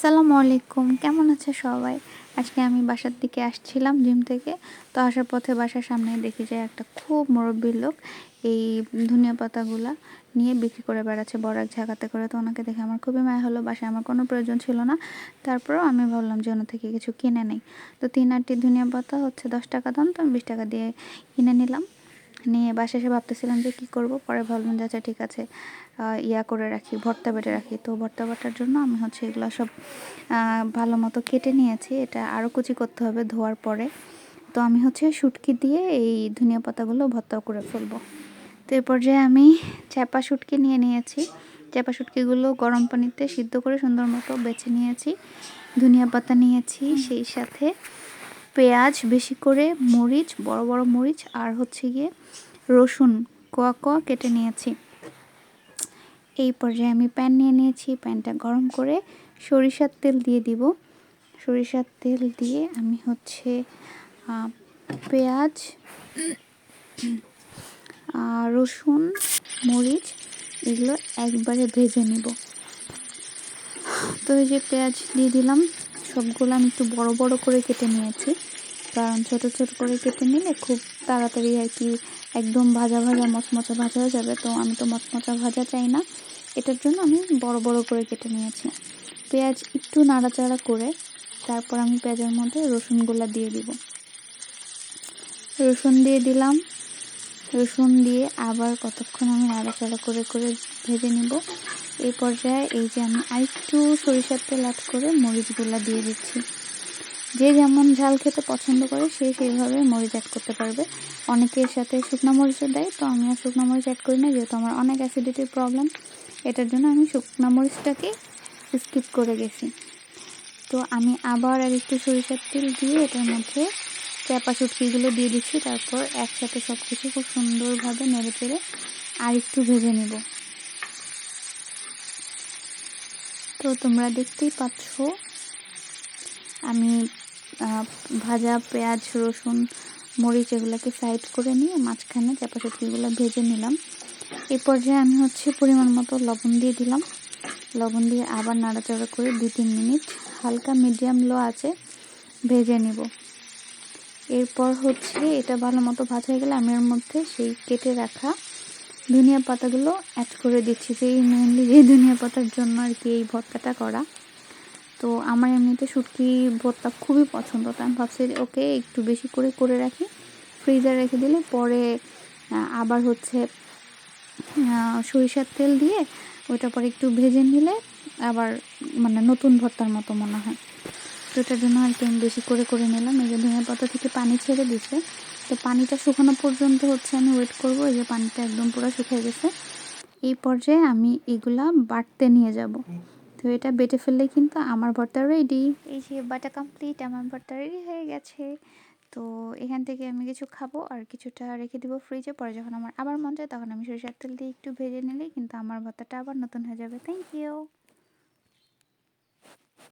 আসসালামু আলাইকুম। কেমন আছে সবাই? আজকে আমি বাসার দিকে আসছিলাম জিম থেকে। তো আসার পথে বাসার সামনে দেখি যে একটা খুব মুরব্বীর লোক এই ধনিয়া পাতাগুলা নিয়ে বিক্রি করে বেড়াচ্ছে বড় এক ঝাঁকাতে করে। তো ওনাকে দেখে আমার খুবই মায়া হলো, বাসায় আমার কোনো প্রয়োজন ছিল না। তারপরেও আমি ভাবলাম যে ওনার থেকে কিছু কিনে নেই। তো তিন আটটি ধনিয়া পাতা হচ্ছে দশ টাকা দাম, তো আমি বিশ টাকা দিয়ে কিনে নিলাম। নিয়ে বাসা এসে ভাবতেছিলাম যে কী করব? পরে ভাবলাম যে আচ্ছা ঠিক আছে ইয়া করে রাখি, ভর্তা বেটে রাখি। তো ভর্তা বাটার জন্য আমি হচ্ছে এগুলো সব ভালো মতো কেটে নিয়েছি। এটা আরও কুচি করতে হবে ধোয়ার পরে। তো আমি হচ্ছে শুটকি দিয়ে এই ধনিয়া পাতাগুলো ভর্তা করে ফেলব। তো এ পর্যায়ে আমি চ্যাপা শুটকি নিয়ে নিয়েছি। চ্যাপা শুটকিগুলো গরম পানিতে সিদ্ধ করে সুন্দর মতো বেছে নিয়েছি। ধনিয়া পাতা নিয়েছি, সেই সাথে পেঁয়াজ বেশি করে, মরিচ, বড় বড় মরিচ আর হচ্ছে গিয়ে রসুন কোয়া কোয়া কেটে নিয়েছি। এই পর্যায়ে আমি প্যান নিয়ে নিয়েছি, প্যানটা গরম করে সরিষার তেল দিয়ে দিব। সরিষার তেল দিয়ে আমি হচ্ছে পেঁয়াজ রসুন, মরিচ এগুলো একবারে ভেজে নিব। তো এই যে পেঁয়াজ দিয়ে দিলাম। সবগুলো আমি একটু বড় বড় করে কেটে নিয়েছি। কারণ ছোট ছোট করে কেটে নিলে খুব তাড়াতাড়ি আর কি একদম ভাজা ভাজা, মচমচা ভাজা হয়ে যাবে। তো আমি তো মচমচা ভাজা চাই না। এটার জন্য আমি বড় বড় করে কেটে নিয়েছি। পেঁয়াজ একটু নাড়াচাড়া করে তারপর আমি পেঁয়াজের মধ্যে রসুনগুলো দিয়ে দিব। রসুন দিয়ে দিলাম। রসুন দিয়ে আবার কতক্ষণ আমি নাড়াচাড়া করে করে ভেজে নিব। এই পর্যায়ে এই যে আমি আরেকটু সরিষার তেল অ্যাড করে মরিচগুলো দিয়ে দিচ্ছি। যে যেমন ঝাল খেতে পছন্দ করে, সে সেইভাবে মরিচ অ্যাড করতে পারবে। অনেকের সাথে শুকনো মরিচও দেয়, তো আমি আর শুকনো মরিচ অ্যাড করি না, যেহেতু আমার অনেক অ্যাসিডিটির প্রবলেম এটার জন্য আমি শুকনো মরিচটাকে স্কিপ করে গেছি। তো আমি আবার আর একটু সরিষার তেল দিয়ে এটার মধ্যে চাপা শুটকিগুলো দিয়ে দিচ্ছি, তারপর একসাথে সব কিছু খুব সুন্দরভাবে নেড়ে চেড়ে আর একটু ভেজে নেব। তো তোমরা দেখতেই পাচ্ছ, আমি ভাজা পেঁয়াজ, রসুন, মরিচ এগুলোকে সাইড করে নিয়ে মাঝখানে চাপা শুটকিগুলো ভেজে নিলাম। এই পর্যায়ে আমি হচ্ছে পরিমাণ মতো লবণ দিয়ে দিলাম। লবণ দিয়ে আবার নাড়াচাড়া করে দু তিন মিনিট হালকা মিডিয়াম লো আছে ভেজে নেব। এরপর হচ্ছে এটা ভালো মতো ভাজা হয়ে গেলে আমি এর মধ্যে সেই কেটে রাখা ধনিয়া পাতাগুলো অ্যাড করে দিচ্ছি। যে এই মেনলি যে ধনিয়া পাতার জন্য আর কি এই ভর্তাটা করা। তো আমার এমনিতে শুটকি ভর্তা খুবই পছন্দ। তো আমি ভাবছি ওকে একটু বেশি করে করে রাখি। ফ্রিজে রেখে দিলে পরে আবার হচ্ছে সরিষার তেল দিয়ে ওইটা পরে একটু ভেজে নিলে আবার মানে নতুন ভর্তার মতো মনে হয়। জন্য আর কি আমি বেশি করে করে নিলাম। এই যে ধনিয়া পাতা থেকে পানি ছেড়ে দিছে তো পানিটা শুকানো পর্যন্ত হচ্ছে আমি ওয়েট করব। এই যে পানিটা একদম পুরো শুকিয়ে গেছে। এই পর্যায়ে আমি এগুলা বাটতে নিয়ে যাব। তো এটা বেটে ফেললে কিন্তু আমার ভর্তা রেডি এই যে বাটা কমপ্লিট আমার ভর্তা রেডি হয়ে গেছে। তো এখান থেকে আমি কিছু খাব আর কিছুটা রেখে দিব ফ্রিজে পরে যখন আমার, আবার মন চায় তখন আমি সরিষার তেল দিয়ে একটু ভেজে নিলেই কিন্তু আমার ভর্তাটা আবার নতুন হয়ে যাবে। Thank you